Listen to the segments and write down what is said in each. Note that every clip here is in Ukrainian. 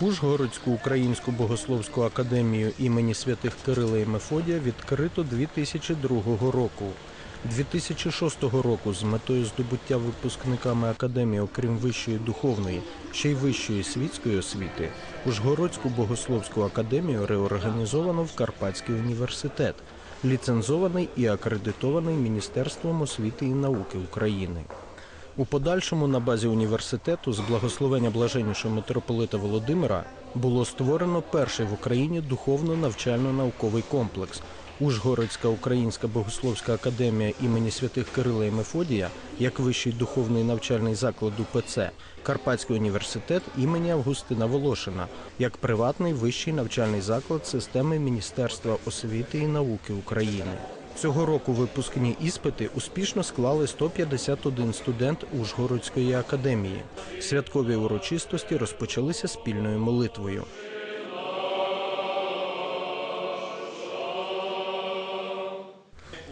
Ужгородську українську богословську академію імені святих Кирила і Мефодія відкрито 2002 року. 2006 року з метою здобуття випускниками академії, окрім вищої духовної, ще й вищої світської освіти, Ужгородську богословську академію реорганізовано в Карпатський університет, ліцензований і акредитований Міністерством освіти і науки України. У подальшому на базі університету з благословення блаженнішого митрополита Володимира було створено перший в Україні духовно-навчально-науковий комплекс. Ужгородська українська богословська академія імені святих Кирила і Мефодія як вищий духовний навчальний заклад УПЦ, Карпатський університет імені Августина Волошина як приватний вищий навчальний заклад системи Міністерства освіти і науки України. Цього року випускні іспити успішно склали 151 студент Ужгородської академії. Святкові урочистості розпочалися спільною молитвою.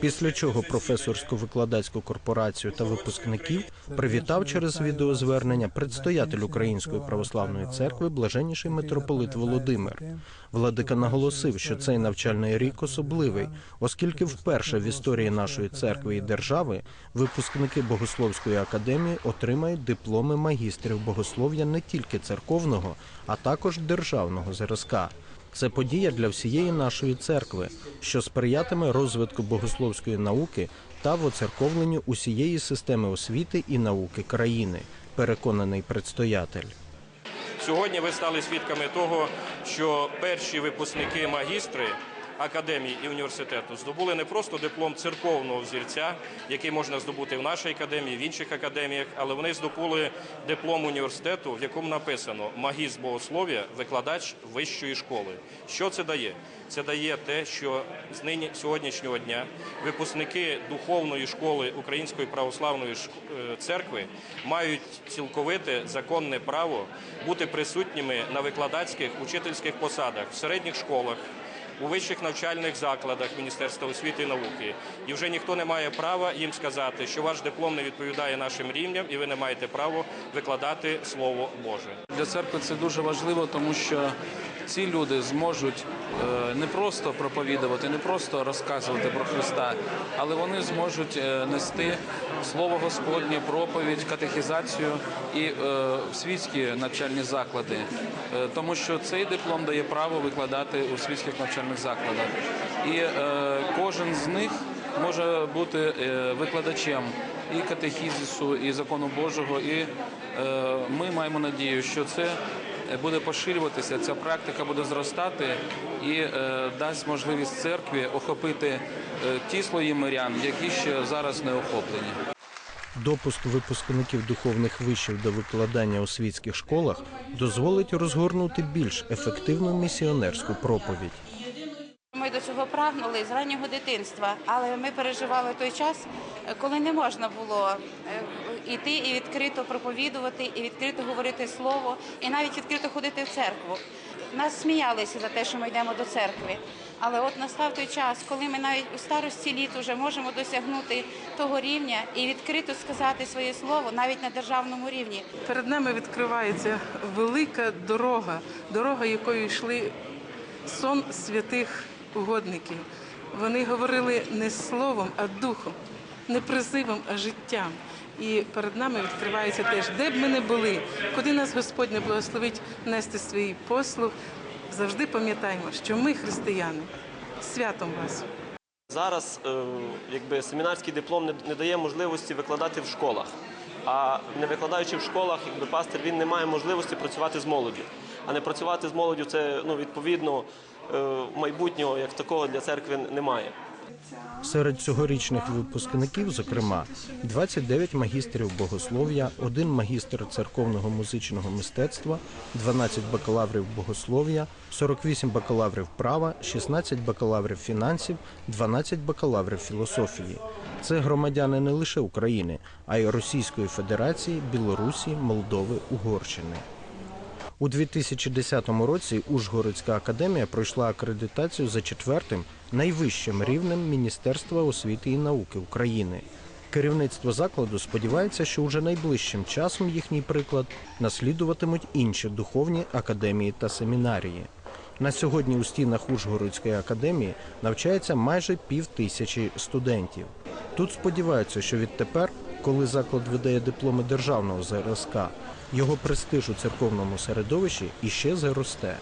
Після чого професорсько-викладацьку корпорацію та випускників привітав через відеозвернення предстоятель Української православної церкви блаженніший митрополит Володимир. Владика наголосив, що цей навчальний рік особливий, оскільки вперше в історії нашої церкви і держави випускники Богословської академії отримають дипломи магістрів богослов'я не тільки церковного, а також державного зразка. Це подія для всієї нашої церкви, що сприятиме розвитку богословської науки та воцерковленню усієї системи освіти і науки країни, переконаний предстоятель. Сьогодні ви стали свідками того, що перші випускники магістри академії і університету здобули не просто диплом церковного взірця, який можна здобути в нашій академії, в інших академіях, але вони здобули диплом університету, в якому написано магіст богослов'я, викладач вищої школи. Що це дає? Це дає те, що з нині сьогоднішнього дня випускники духовної школи Української православної е, церкви мають цілковите законне право бути присутніми на викладацьких учительських посадах в середніх школах. У вищих навчальних закладах Міністерства освіти і науки, і вже ніхто не має права їм сказати, що ваш диплом не відповідає нашим рівням, і ви не маєте права викладати слово Боже. Для церкви це дуже важливо, тому що ці люди зможуть е, не просто проповідувати, не просто розказувати про Христа, але вони зможуть е, нести слово Господнє, проповідь, катехізацію і е, в світські навчальні заклади, Е, тому що цей диплом дає право викладати у світських навчальних закладах. І е, кожен з них може бути е, викладачем і катехізису, і закону Божого. І е, ми маємо надію, що це буде поширюватися, ця практика буде зростати і е, дасть можливість церкві охопити е, ті слої мирян, які ще зараз не охоплені. Допуск випускників духовних вишів до викладання у світських школах дозволить розгорнути більш ефективну місіонерську проповідь. Ми до цього прагнули з раннього дитинства, але ми переживали той час, коли не можна було е, йти і відкрито проповідувати, і відкрито говорити слово, і навіть відкрито ходити в церкву. Нас сміялися за те, що ми йдемо до церкви. Але от настав той час, коли ми навіть у старості літ вже можемо досягнути того рівня і відкрито сказати своє слово навіть на державному рівні. Перед нами відкривається велика дорога, дорога, якою йшли сон святих угодників. Вони говорили не словом, а духом, не призивом, а життям. І перед нами відкривається теж, де б ми не були, куди нас Господь не благословить нести свій послуг. Завжди пам'ятаємо, що ми християни. Святом вас! Зараз е, якби семінарський диплом не, дає можливості викладати в школах. А не викладаючи в школах, якби пастир він не має можливості працювати з молоддю. А не працювати з молоддю це ну відповідно е, майбутнього як такого для церкви немає. Серед цьогорічних випускників, зокрема, 29 магістрів богослов'я, один магістр церковного музичного мистецтва, 12 бакалаврів богослов'я, 48 бакалаврів права, 16 бакалаврів фінансів, 12 бакалаврів філософії. Це громадяни не лише України, а й Російської Федерації, Білорусі, Молдови, Угорщини. У 2010 році Ужгородська академія пройшла акредитацію за четвертим найвищим рівнем Міністерства освіти і науки України. Керівництво закладу сподівається, що уже найближчим часом їхній приклад наслідуватимуть інші духовні академії та семінарії. На сьогодні у стінах Ужгородської академії навчається майже пів тисячі студентів. Тут сподіваються, що відтепер, коли заклад видає дипломи державного ЗРСК, його престиж у церковному середовищі іще зросте.